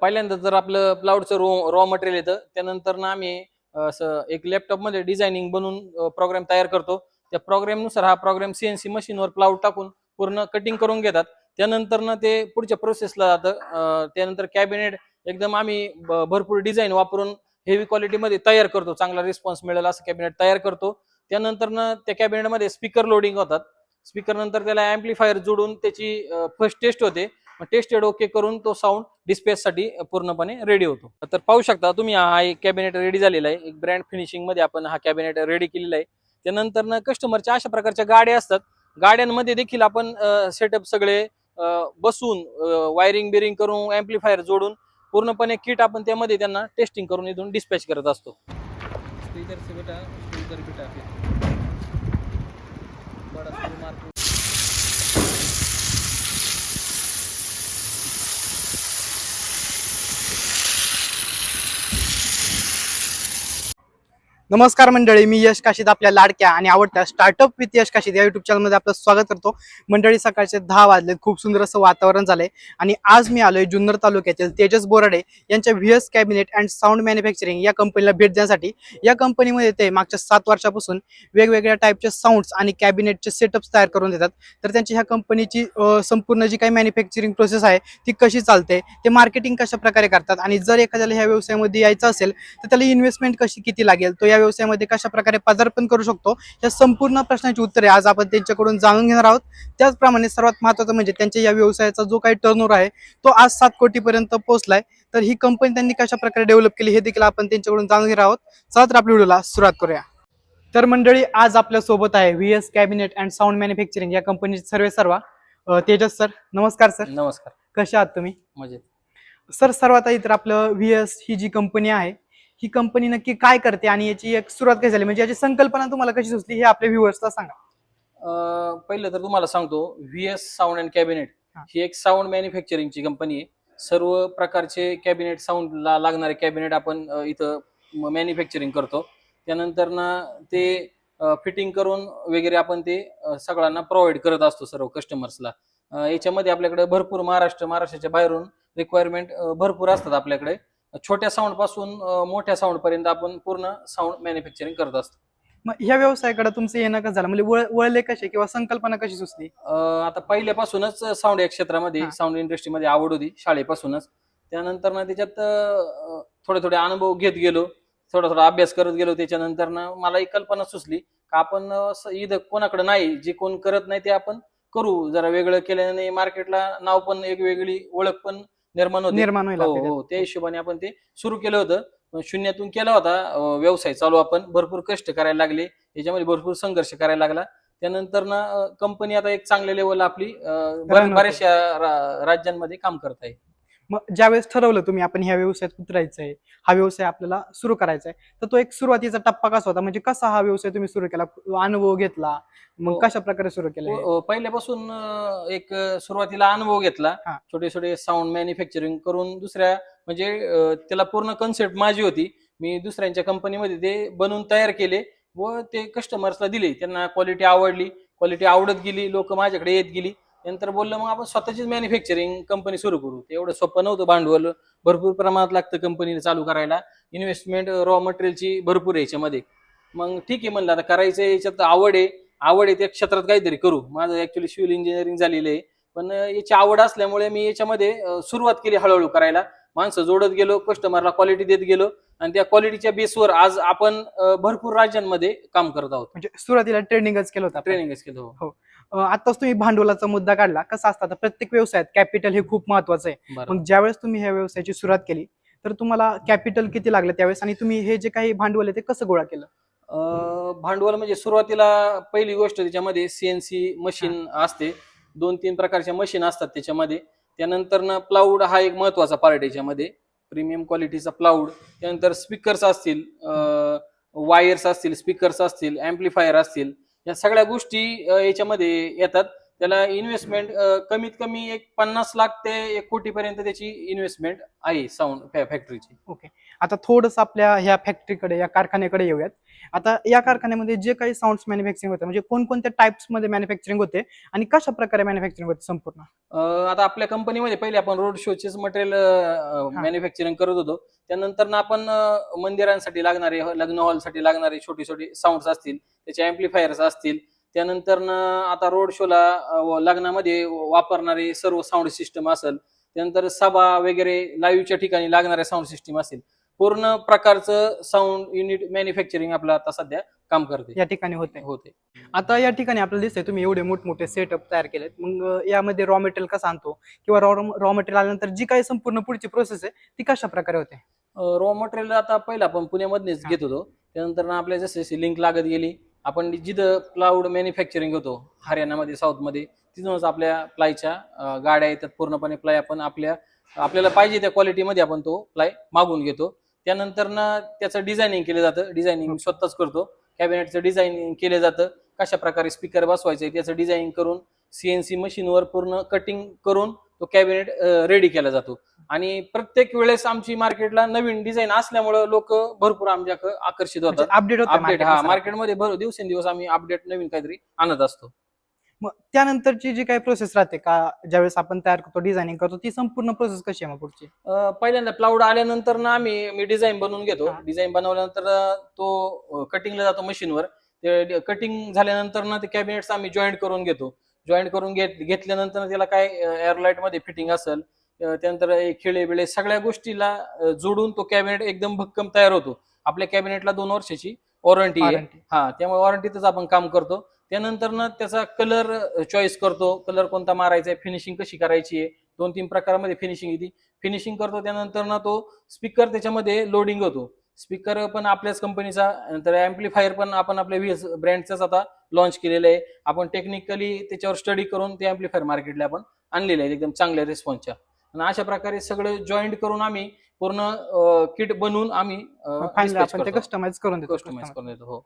पहिल्यांदा जर आपलं प्लाउडचं रॉ रॉ मटेरियल येतं त्यानंतर ना आम्ही असं एक लॅपटॉपमध्ये डिझायनिंग बनवून प्रोग्राम तयार करतो. त्या program नुसार हा प्रोग्राम सीएनसी मशीनवर प्लाउड टाकून पूर्ण कटिंग करून घेतात. त्यानंतर ना ते पुढच्या प्रोसेसला जातं. त्यानंतर कॅबिनेट एकदम आम्ही भरपूर डिझाईन वापरून हेवी क्वालिटीमध्ये तयार करतो. चांगला रिस्पॉन्स मिळेल असं कॅबिनेट तयार करतो. त्यानंतर ना त्या कॅबिनेटमध्ये स्पीकर लोडिंग होतात. स्पीकर नंतर त्याला अँप्लिफायर जोडून त्याची फर्स्ट टेस्ट होते. टेस्टेड ओके करून तो साऊंड डिस्पेससाठी पूर्णपणे रेडी होतो. तर पाहू शकता तुम्ही हा एक कॅबिनेट रेडी झालेला आहे. एक ब्रँड फिनिशिंगमध्ये आपण हा कॅबिनेट रेडी केलेला आहे. त्यानंतर ना कस्टमरच्या अशा प्रकारच्या गाड्या असतात. गाड्यांमध्ये देखील आपण सेटअप सगळे बसून वायरिंग बिरिंग करून अँप्लिफायर जोडून पूर्णपणे किट आपण त्यामध्ये त्यांना टेस्टिंग करून इथून डिस्पॅच करत असतो. स्पीकर से बेटा स्पीकर बेटा बड़ा नमस्कार मंडळी मी यश काशीद आपल्या लाडक्या आणि आवडत्या स्टार्टअप विथ यश काशीद या युट्यूब चॅनलमध्ये आपलं स्वागत करतो. मंडळी सकाळचे दहा वाजले खूप सुंदर असं वातावरण झालंय. आणि आज मी आलोय जुन्नर तालुक्यातील तेजस बोराडे यांच्या V S cabinet and sound manufacturing या कंपनीला भेट देण्यासाठी. या कंपनीमध्ये ते मागच्या सात वर्षापासून वेगवेगळ्या टाईपचे साऊंड्स आणि कॅबिनेटचे सेटअप्स तयार करून देतात. तर त्यांची ह्या कंपनीची संपूर्ण जी काही मॅन्युफॅक्चरिंग प्रोसेस आहे ती कशी चालते ते मार्केटिंग कशा प्रकारे करतात आणि जर एखाद्याला ह्या व्यवसायामध्ये यायचं असेल तर त्याला इन्व्हेस्टमेंट कशी किती लागेल तो या व्यवसायामध्ये कशा प्रकारे पदार्पण करू शकतो या संपूर्ण प्रश्नाची उत्तरे आज आपण त्यांच्याकडून जाणून घेणार आहोत. त्याचप्रमाणे सर्वात महत्त्वाचं म्हणजे त्यांच्या या व्यवसायाचा जो काही टर्नओव्हर आहे तो आज सात कोटीपर्यंत पोहोचलाय. तर ही कंपनी त्यांनी कशा प्रकारे डेव्हलप केली हे देखील आपण त्यांच्याकडून जाणून घेणार आहोत. चला तर आपल्या व्हिडिओला सुरुवात करूया. तर मंडळी आज आपल्यासोबत आहे V S cabinet and sound manufacturing या कंपनीचे सर्वे सर्वा तेजस सर. नमस्कार सर. नमस्कार. कसे आहात तुम्ही? म्हणजे सर सर्वात आधी तर आपलं व्ही एस ही जी कंपनी आहे ही कंपनी नक्की काय करते आणि याची एक सुरुवात कशी झाली? म्हणजे याची संकल्पना तुम्हाला कशी सुचली हे आपल्या व्ह्युअर्सला सांगा. पहिलं तर तुम्हाला सांगतो V S sound and cabinet हा. एक साऊंड मॅन्युफॅक्चरिंगची कंपनी आहे. सर्व प्रकारचे कॅबिनेट साऊंडला लागणारे कॅबिनेट आपण इथं मॅन्युफॅक्चरिंग करतो. त्यानंतर ना ते फिटिंग करून वगैरे आपण ते सगळ्यांना प्रोव्हाइड करत असतो सर्व कस्टमर्सला याच्यामध्ये आपल्याकडे भरपूर महाराष्ट्र महाराष्ट्राच्या बाहेरून रिक्वायरमेंट भरपूर असतात आपल्याकडे. छोट्या साऊंडपासून मोठ्या साऊंड पर्यंत आपण पूर्ण साऊंड मॅन्युफॅक्चरिंग करत असतो. मग ह्या व्यवसायाकडे तुमचं येणं कसं झालं म्हणजे वळ- वळले कसे किंवा संकल्पना कशी सुचली? अं, आता पहिल्यापासूनच साऊंड या क्षेत्रामध्ये हा. साऊंड इंडस्ट्रीमध्ये आवड होती शाळेपासूनच. त्यानंतर ना त्याच्यात अं, थोडे थोडे अनुभव घेत गेलो थोडा थोडा अभ्यास करत गेलो त्याच्यानंतर ना मला एक कल्पना सुचली का आपण अं, स- इथं कोणाकडे नाही जे कोण करत नाही ते आपण करू. जरा वेगळं केल्याने मार्केटला नाव पण एक वेगळी ओळख पण निर्माण होते. निर्माण हो. हो त्या हिशोबाने आपण ते सुरू केलं होतं. शून्यातून केला होता अं, व्यवसाय चालू आपण. भरपूर कष्ट करायला लागले. याच्यामध्ये भरपूर संघर्ष करायला लागला. त्यानंतर ना कंपनी आता एक चांगल्या लेवल आपली अं, बऱ्या- होते. बऱ्याचशा रा- राज्यांमध्ये काम करत आहे. मग ज्यावेळेस ठरवलं तुम्ही आपण ह्या व्यवसायात उतरायचं आहे हा व्यवसाय आपल्याला सुरू करायचा आहे तर तो एक सुरुवातीचा टप्पा कसा होता? म्हणजे कसा हा व्यवसाय तुम्ही सुरू केला? अनुभव घेतला? मग हो. कशा प्रकारे सुरू केला हे? अं, पहिल्यापासून एक सुरुवातीला अनुभव घेतला. हा. छोटे छोटे साऊंड मॅन्युफॅक्चरिंग करून दुसऱ्या म्हणजे त्याला पूर्ण कन्सेप्ट माझी होती. मी दुसऱ्यांच्या कंपनीमध्ये ते बनवून तयार केले व ते कस्टमर्सला दिले. त्यांना क्वालिटी आवडली. क्वालिटी आवडत गेली. लोक माझ्याकडे येत गेली. नंतर बोललं मग आपण स्वतःचीच मॅन्युफॅक्चरिंग कंपनी सुरू करू. ते एवढं सोपं नव्हतं भांडवल. भरपूर प्रमाणात लागतं कंपनीला चालू करायला. इन्व्हेस्टमेंट रॉ मटेरियलची भरपूर आहे याच्यामध्ये. मग ठीक आहे म्हणलं आता करायचं याच्यात आवड आहे. आवड आहे त्या क्षेत्रात काहीतरी करू. माझं ऍक्च्युली सिव्हिल इंजिनिअरिंग झालेलं आहे. पण याची आवड असल्यामुळे मी याच्यामध्ये सुरुवात केली हळूहळू करायला. माणसं जोडत गेलो कस्टमरला क्वालिटी देत गेलो. आणि त्या क्वालिटीच्या बेसवर आज आपण भरपूर राज्यांमध्ये काम करत आहोत. म्हणजे सुरुवातीला ट्रेनिंगच केलं होतं. ट्रेनिंगच केलं हो. आताच तुम्ही भांडवलाचा मुद्दा काढला. कसं असतं आता प्रत्येक व्यवसायात कॅपिटल हे खूप महत्वाचं आहे. मग ज्यावेळेस तुम्ही ह्या व्यवसायाची सुरुवात केली तर तुम्हाला कॅपिटल किती लागलं त्यावेळेस आणि तुम्ही हे जे काही भांडवल आहे ते कसं गोळा केलं? भांडवल म्हणजे सुरुवातीला पहिली गोष्ट त्याच्यामध्ये सीएनसी मशीन असते. दोन तीन प्रकारच्या मशीन असतात त्याच्यामध्ये. त्यानंतर ना प्लाऊड हा एक महत्त्वाचा पार्ट याच्यामध्ये. प्रीमियम क्वालिटीचा प्लाऊड त्यानंतर स्पीकर्स असतील वायर्स असतील स्पीकर्स असतील अँप्लिफायर असतील. या सगळ्या गोष्टी याच्यामध्ये येतात. त्याला इन्व्हेस्टमेंट कमीत कमी एक पन्नास लाख ते एक कोटीपर्यंत त्याची इन्व्हेस्टमेंट आहे साऊंड फॅक्टरीची आता थोडंसं आपल्या ह्या फॅक्टरीकडे या कारखान्याकडे येऊयात. आता या कारखान्यामध्ये जे काही साऊंड्स मॅन्युफॅक्चरिंग होते म्हणजे कोणकोणत्या टाइप्समध्ये मॅन्युफॅक्चरिंग होते आणि कशा प्रकारे मॅन्युफॅक्चरिंग होते संपूर्ण? आता आपल्या कंपनीमध्ये पहिले आपण रोड शोचेच मटेरियल मॅन्युफॅक्चरिंग करत होतो. त्यानंतर ना आपण मंदिरांसाठी लागणारे लग्न हॉलसाठी लागणारे छोटे छोटे साऊंड्स असतील त्याचे अँप्लिफायर्स असतील. त्यानंतर ना आता रोड शोला लग्नामध्ये वापरणारे सर्व साऊंड सिस्टम असेल. त्यानंतर सभा वगैरे लाईव्हच्या ठिकाणी लागणारे साऊंड सिस्टम असेल. पूर्ण प्रकारचं साऊंड युनिट मॅन्युफॅक्चरिंग आपलं आता सध्या काम करते या ठिकाणी होते होते आता या ठिकाणी आपल्याला दिसतंय तुम्ही एवढे मोठमोठे सेटअप तयार केलेत. मग यामध्ये रॉ मटेरियल कसं आणतो? किंवा रॉ रॉ मटेरियल आल्यानंतर जी काही संपूर्ण पुढची प्रोसेस आहे ती कशा प्रकारे होते? रॉ मटेरियल आता पहिला आपण पुण्यामधनेच हा. घेत होतो. त्यानंतर आपल्या जसे लिंक लागत गेली आपण जिथं क्लाउड मॅन्युफॅक्चरिंग होतो हरियाणामध्ये साऊथमध्ये तिथूनच आपल्या प्लायच्या गाड्या येतात. पूर्णपणे प्लाय आपण आपल्या आपल्याला पाहिजे त्या क्वालिटीमध्ये आपण तो प्लाय मागून घेतो. त्यानंतर ना त्याचं डिझायनिंग केलं जातं. डिझायनिंग स्वतःच करतो. कॅबिनेटचं डिझायनिंग केलं जातं. कशा प्रकारे स्पीकर बसवायचे त्याचं डिझायनिंग करून सीएनसी मशीनवर पूर्ण कटिंग करून तो कॅबिनेट रेडी केला जातो. आणि प्रत्येक वेळेस आमची मार्केटला नवीन डिझाईन असल्यामुळं लोक भरपूर आमच्याकडे आकर्षित होतात. अपडेट अपडेट हा. मार्केटमध्ये भर दिवसेंदिवस आम्ही अपडेट नवीन काहीतरी आणत असतो. मग त्यानंतरची जी काही प्रोसेस राहते का ज्यावेळेस आपण तयार करतो डिझायनिंग करतो ती संपूर्ण प्रोसेस कशी आहे मग पुढची? अं, पहिल्यांदा क्लाउड आल्यानंतर ना आम्ही मी डिझाईन बनवून घेतो. हा. डिझाईन बनवल्यानंतर अं, तो कटिंगला जातो मशीनवर ते कटिंग झाल्यानंतर ना ते कॅबिनेट्स आम्ही जॉईंट करून घेतो. जॉईंट करून घेत घेतल्यानंतर त्याला काय एअरलाईटमध्ये फिटिंग असेल अं, त्यानंतर हे खिळे बिळे सगळ्या गोष्टीला अं, जोडून तो कॅबिनेट एकदम भक्कम तयार होतो. आपल्या कॅबिनेटला दोन वर्षाची वॉरंटी आहे. Warranty. हा त्यामुळे वॉरंटीतच आपण काम करतो. त्यानंतर ना त्याचा कलर चॉईस करतो. कलर कोणता मारायचा आहे फिनिशिंग कशी करायची आहे? दोन तीन प्रकारामध्ये फिनिशिंग येते. फिनिशिंग करतो त्यानंतर ना तो स्पीकर त्याच्यामध्ये लोडिंग होतो. स्पीकर पण आपल्याच कंपनीचा नंतर अँप्लिफायर पण आपण आपल्या व्हीएस ब्रँडचाच आता लॉन्च केलेलं आहे. आपण टेक्निकली त्याच्यावर स्टडी करून ते अँप्लिफायर मार्केटला आपण आणलेले आहेत एकदम चांगल्या रिस्पॉन्सच्या आणि अशा प्रकारे सगळं जॉईंट करून आम्ही पूर्ण किट बनवून आम्ही कस्टमाइज करून देतो कस्टमाइज करून देतो हो.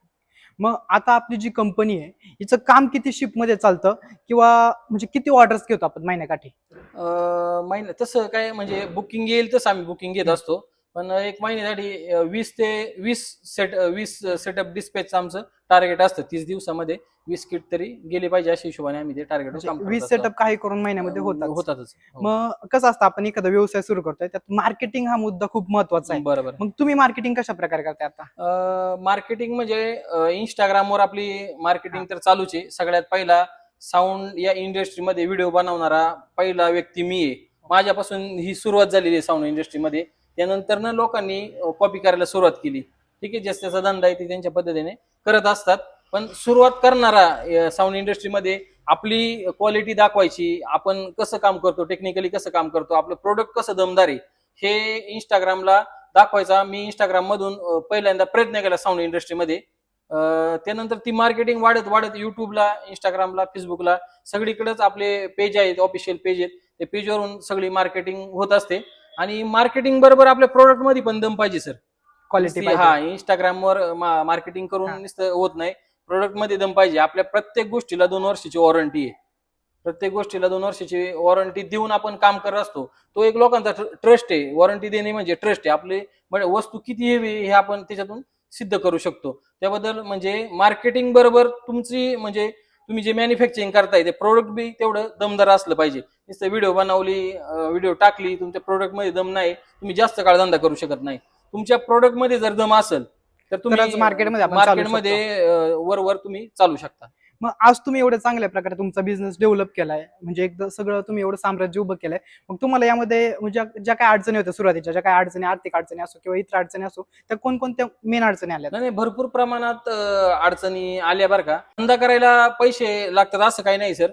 मग आता आपली जी कंपनी आहे हिचं काम किती शिपमध्ये चालतं? किंवा म्हणजे किती ऑर्डर्स घेतो आपण महिन्याकाठी? महिन्या महिना तसं काय म्हणजे बुकिंग येईल तसं आम्ही बुकिंग घेत असतो. पण एक महिन्यासाठी वीस ते वीस सेट वीस सेटअप डिस्पॅच आमचं टार्गेट असतं. तीस दिवसामध्ये वीस किट तरी गेले पाहिजे अशा हिशोबाने आम्ही ते टार्गेट म्हणजे वीस सेटअप काही करून महिन्यामध्ये होतात होतातच. हो. मग कसं असतं आपण एखादा व्यवसाय सुरू करतोय त्यात मार्केटिंग हा मुद्दा खूप महत्त्वाचा आहे. बरोबर मग तुम्ही मार्केटिंग कशा प्रकारे करताय आता? मार्केटिंग म्हणजे इंस्टाग्रामवर आपली मार्केटिंग तर चालूच आहे. सगळ्यात पहिला साऊंड या इंडस्ट्रीमध्ये व्हिडिओ बनवणारा पहिला व्यक्ती मी आहे. माझ्यापासून ही सुरुवात झालेली आहे साऊंड इंडस्ट्रीमध्ये त्यानंतर ना लोकांनी कॉपी करायला सुरुवात केली. ठीक आहे ज्याचा त्याचा धंदा आहे ते त्यांच्या पद्धतीने करत असतात. पण सुरुवात करणारा साऊंड इंडस्ट्रीमध्ये आपली क्वालिटी दाखवायची आपण कसं काम करतो टेक्निकली कसं काम करतो आपलं प्रोडक्ट कसं दमदार आहे हे इंस्टाग्रामला दाखवायचा. मी इंस्टाग्राम मधून पहिल्यांदा प्रयत्न केला साऊंड इंडस्ट्रीमध्ये त्यानंतर ती मार्केटिंग वाढत वाढत युट्यूबला इंस्टाग्रामला फेसबुकला सगळीकडेच आपले पेज आहेत ऑफिशियल पेज आहेत. ते पेजवरून सगळी मार्केटिंग होत असते. आणि मार्केटिंग बरोबर आपल्या प्रोडक्टमध्ये पण दम पाहिजे सर क्वालिटी हा इंस्टाग्रामवर मार्केटिंग. करून नुसतं होत नाही. प्रोडक्टमध्ये दम पाहिजे. आपल्या प्रत्येक गोष्टीला दोन वर्षाची वॉरंटी आहे. प्रत्येक गोष्टीला दोन वर्षाची वॉरंटी देऊन आपण काम करत असतो. तो एक लोकांचा ट्रस्ट आहे. वॉरंटी देणे म्हणजे ट्रस्ट आहे. आपली म्हणजे वस्तू किती हेवी हे आपण त्याच्यातून सिद्ध करू शकतो. त्याबद्दल म्हणजे मार्केटिंग बरोबर तुमची म्हणजे तुम्ही जे मॅन्युफॅक्चरिंग करताय ते प्रोडक्ट बी तेवढं दमदार असलं पाहिजे. नुसतं व्हिडिओ बनवली व्हिडिओ टाकली तुमच्या प्रोडक्टमध्ये दम नाही तुम्ही जास्त काळ धंदा करू शकत नाही. तुमच्या प्रोडक्टमध्ये जर दम असेल तर तुम्ही मार्केटमध्ये वर वर तुम्ही चालू शकता. मग आज तुम्ही एवढ्या चांगल्या प्रकारे तुमचा बिझनेस डेव्हलप केलाय. म्हणजे एकदा सगळं तुम्ही एवढं साम्राज्य उभं केलंय. मग तुम्हाला यामध्ये म्हणजे ज्या काही अडचणी होत्या सुरुवातीच्या ज्या काही अडचणी आर्थिक अडचणी असो किंवा इतर अडचणी असो त्या कोणकोणत्या मेन अडचणी आल्या? नाही भरपूर प्रमाणात अडचणी आल्या बरं का. धंदा करायला पैसे लागतात असं काही नाही सर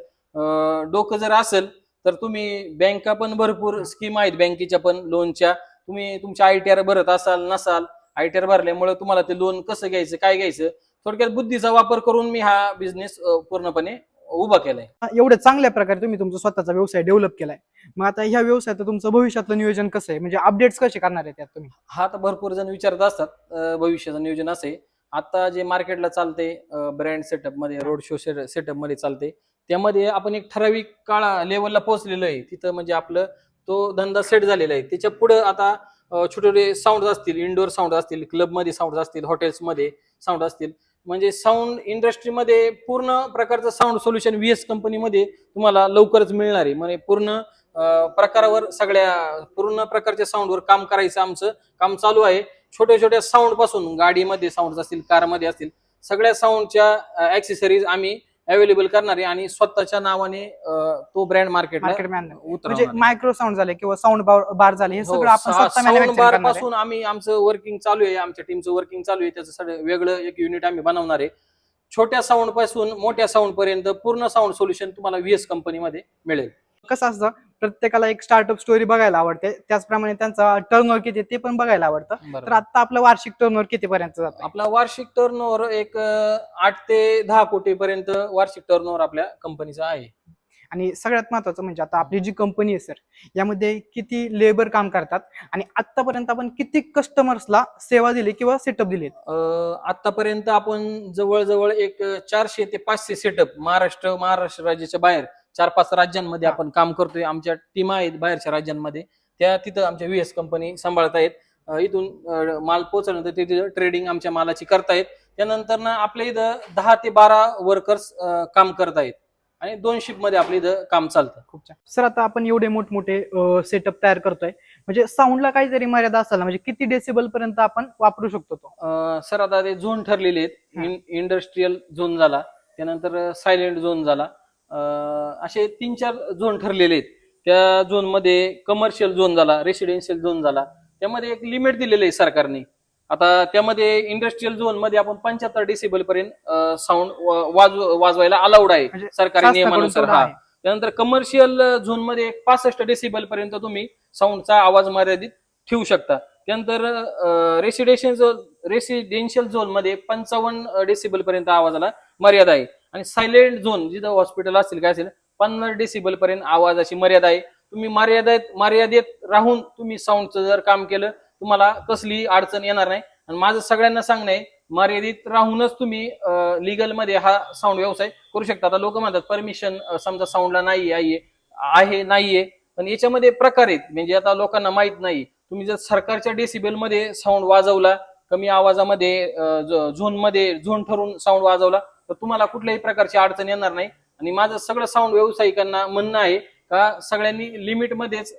डोकं जर असेल तर तुम्ही बँका पण भरपूर स्कीम आहेत बँकेच्या पण लोनच्या तुम्ही तुमच्या आय टी आर भरत असाल नसाल आय टी आर भरल्यामुळे तुम्हाला ते लोन कसं घ्यायचं काय घ्यायचं? थोडक्यात बुद्धीचा वापर करून मी हा बिझनेस पूर्णपणे उभा केलाय. एवढ्या चांगल्या प्रकारे तुम्ही तुमचा स्वतःचा व्यवसाय डेव्हलप केलाय. मग आता ह्या व्यवसायात तुमचं भविष्यातलं नियोजन कसं आहे? म्हणजे अपडेट्स कसे करणार आहे त्यात तुम्ही? हा तर भरपूर जण विचारत असतात भविष्याचं नियोजन असे आता जे मार्केटला चालते ब्रँड सेटअपमध्ये रोड शो सेटअपमध्ये चालते त्यामध्ये आपण एक ठराविक काळा लेवलला पोहोचलेलो आहे. तिथं म्हणजे आपलं तो धंदा सेट झालेला आहे. त्याच्या पुढे आता छोटे छोटे साऊंड असतील इंडोर साऊंड असतील क्लबमध्ये साऊंड असतील हॉटेल्समध्ये साऊंड असतील. म्हणजे साऊंड इंडस्ट्रीमध्ये पूर्ण प्रकारचं साऊंड सोल्युशन व्ही एस कंपनीमध्ये तुम्हाला लवकरच मिळणार आहे. म्हणजे पूर्ण प्रकारावर सगळ्या पूर्ण प्रकारच्या साऊंडवर काम करायचं आमचं काम चालू आहे. छोट्या छोट्या साऊंडपासून गाडीमध्ये साऊंड असतील कारमध्ये असतील सगळ्या साऊंडच्या ऍक्सेसरीज आम्ही अवेलेबल करणार आहे आणि स्वतःच्या नावाने अं, तो ब्रँड मार्केट म्हणजे मायक्रो साऊंड झाले किंवा साऊंड बार झाले हे सगळं आपण स्वतः साऊंड बार करणार आहे. पासून आम्ही आमचं वर्किंग चालू आहे आमच्या टीमचं वर्किंग चालू आहे त्याचं सगळं वेगळं एक युनिट आम्ही बनवणार आहे. छोट्या साऊंडपासून मोठ्या साऊंड पर्यंत पूर्ण साऊंड सोल्युशन तुम्हाला व्हीएस कंपनीमध्ये मिळेल. कसं असतं प्रत्येकाला एक स्टार्टअप स्टोरी बघायला आवडते. त्याचप्रमाणे त्यांचा टर्नओव्हर किती ते पण बघायला आवडतं. तर आता आपलं वार्षिक टर्नओव्हर किती पर्यंत जातं? आपला वार्षिक टर्नओव्हर एक आठ ते दहा कोटी पर्यंत वार्षिक टर्नओव्हर आपल्या कंपनीचा आहे. आणि सगळ्यात महत्वाचं म्हणजे आता आपली जी कंपनी आहे सर यामध्ये किती लेबर काम करतात आणि आतापर्यंत आपण किती कस्टमर्सला सेवा दिली किंवा सेटअप दिले आतापर्यंत आपण जवळजवळ एक चारशे ते पाचशे सेटअप महाराष्ट्र महाराष्ट्र राज्याच्या बाहेर चार पाच राज्यांमध्ये. आपण काम करतोय. आमच्या टीम आहेत बाहेरच्या राज्यांमध्ये. त्या तिथं आमच्या व्हीएस कंपनी सांभाळत आहेत. इथून माल पोहोचल्यानंतर ते तिथं ट्रेडिंग आमच्या मालाची करतायत. त्यानंतर ना आपल्या इथं दहा ते बारा वर्कर्स काम करत आहेत आणि दोन शिपमध्ये आपल्या इथं काम चालतं. खूप छान. सर आता आपण एवढे मोठमोठे सेटअप तयार करतोय. म्हणजे साऊंडला काहीतरी मर्यादा असेल ना म्हणजे किती डेसिबल पर्यंत आपण वापरू शकतो तो? सर आता ते झोन ठरलेले आहेत. इंडस्ट्रीयल झोन झाला. त्यानंतर सायलेंट झोन झाला. असे तीन चार झोन ठरलेले आहेत. त्या झोनमध्ये कमर्शियल झोन झाला रेसिडेन्शियल झोन झाला. त्यामध्ये एक लिमिट दिलेलं आहे सरकारने. आता त्यामध्ये इंडस्ट्रीयल झोनमध्ये आपण पंच्याहत्तर डेसिबल पर्यंत साऊंड वाजव वाजवायला अलाउड आहे म्हणजे सरकारी नियमानुसार हा. त्यानंतर कमर्शियल झोनमध्ये एक पासष्ट डेसिबल पर्यंत तुम्ही साऊंडचा आवाज मर्यादित ठेवू शकता. त्यानंतर रेसिडेन्शियल रेसिडेन्शियल झोनमध्ये पंचावन्न डेसिबल पर्यंत आवाजाला मर्यादा आहे. आणि सायलेंट झोन जिथं हॉस्पिटल असेल काय असेल पन्नास डेसिबल पर्यंत आवाजाची मर्यादा आहे. तुम्ही मर्यादेत मर्यादेत राहून तुम्ही साऊंडचं जर काम केलं तुम्हाला कसली अडचण येणार नाही. आणि माझं सगळ्यांना सांगणं आहे मर्यादित राहूनच तुम्ही लिगलमध्ये हा साऊंड व्यवसाय करू शकता. आता लोक म्हणतात परमिशन समजा साऊंडला नाही आहे आहे नाहीये पण याच्यामध्ये प्रकार आहेत. म्हणजे आता लोकांना माहीत नाही. तुम्ही जर सरकारच्या डेसिबलमध्ये साऊंड वाजवला कमी आवाजामध्ये झोनमध्ये झोन ठरून साऊंड वाजवला तर तुम्हाला कुठल्याही प्रकारची अडचण येणार नाही. आणि माझं सगळं साऊंड व्यावसायिकांना म्हणणं आहे का सगळ्यांनी लिमिटमध्येच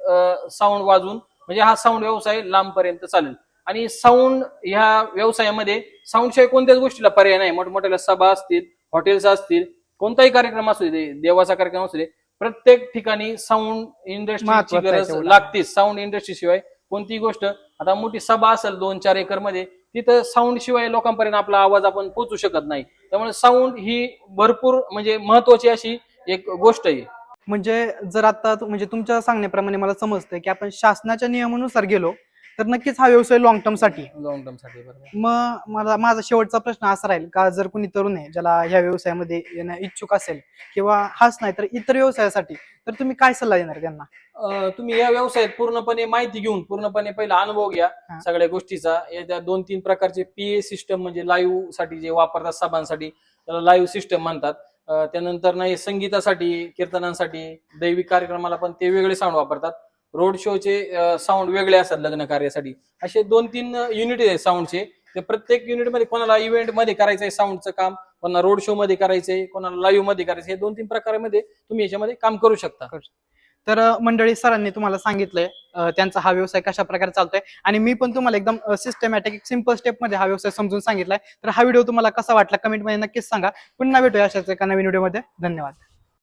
साऊंड वाजवून म्हणजे हा साऊंड व्यवसाय लांबपर्यंत चालेल. आणि साऊंड ह्या व्यवसायामध्ये साऊंडशिवाय कोणत्याच गोष्टीला पर्याय नाही. मोठमोठ्या सभा असतील हॉटेल्स असतील कोणताही कार्यक्रम असू दे देवाचा कार्यक्रम असू दे प्रत्येक ठिकाणी साऊंड इंडस्ट्रीची गरज. लागतेच. साऊंड इंडस्ट्री शिवाय कोणतीही गोष्ट आता मोठी सभा असेल दोन चार एकरमध्ये तिथं साऊंड शिवाय लोकांपर्यंत आपला आवाज आपण पोहोचू शकत नाही. त्यामुळे साऊंड ही भरपूर म्हणजे महत्वाची अशी एक गोष्ट आहे. म्हणजे जर आता म्हणजे तुमच्या सांगण्याप्रमाणे मला समजतंय की आपण शासनाच्या नियमानुसार गेलो तर नक्कीच हा व्यवसाय लॉंग टर्मसाठी. लॉंग टर्मसाठी बरोबर. मग मला माझा शेवटचा प्रश्न असा राहील का जर कोणी तरुण आहे ज्याला ह्या व्यवसायामध्ये येणं इच्छुक असेल किंवा हाच नाही तर इतर व्यवसायासाठी तर तुम्ही काय सल्ला देणार त्यांना? अं, तुम्ही या व्यवसायात पूर्णपणे माहिती घेऊन पूर्णपणे पहिला अनुभव घ्या हा. सगळ्या गोष्टीचा. याच्या दोन तीन प्रकारचे पीए सिस्टम म्हणजे लाईव्हसाठी जे वापरतात सभांसाठी त्याला लाईव्ह सिस्टम म्हणतात. अं, त्यानंतर नाही संगीतासाठी कीर्तनांसाठी दैविक कार्यक्रमाला पण ते वेगळे साऊंड वापरतात. रोड शोचे साऊंड वेगळे असतात लग्न कार्यासाठी. असे दोन तीन युनिट आहेत साऊंडचे ते प्रत्येक युनिटमध्ये कोणाला इव्हेंटमध्ये करायचंय साऊंडचं काम कोणाला रोड शो मध्ये करायचंय कोणाला लाईव्हमध्ये करायचं हे दोन तीन प्रकारामध्ये तुम्ही याच्यामध्ये काम करू शकता. तर मंडळी सरांनी तुम्हाला सांगितलंय त्यांचा हा व्यवसाय कशा प्रकारे चालतोय. आणि मी पण तुम्हाला एकदम सिस्टमॅटिक सिंपल स्टेपमध्ये हा व्यवसाय समजून सांगितलाय. तर हा व्हिडिओ तुम्हाला कसा वाटला कमेंटमध्ये नक्कीच सांगा. पुन्हा भेटूया अशाच एका नवीन व्हिडिओमध्ये धन्यवाद.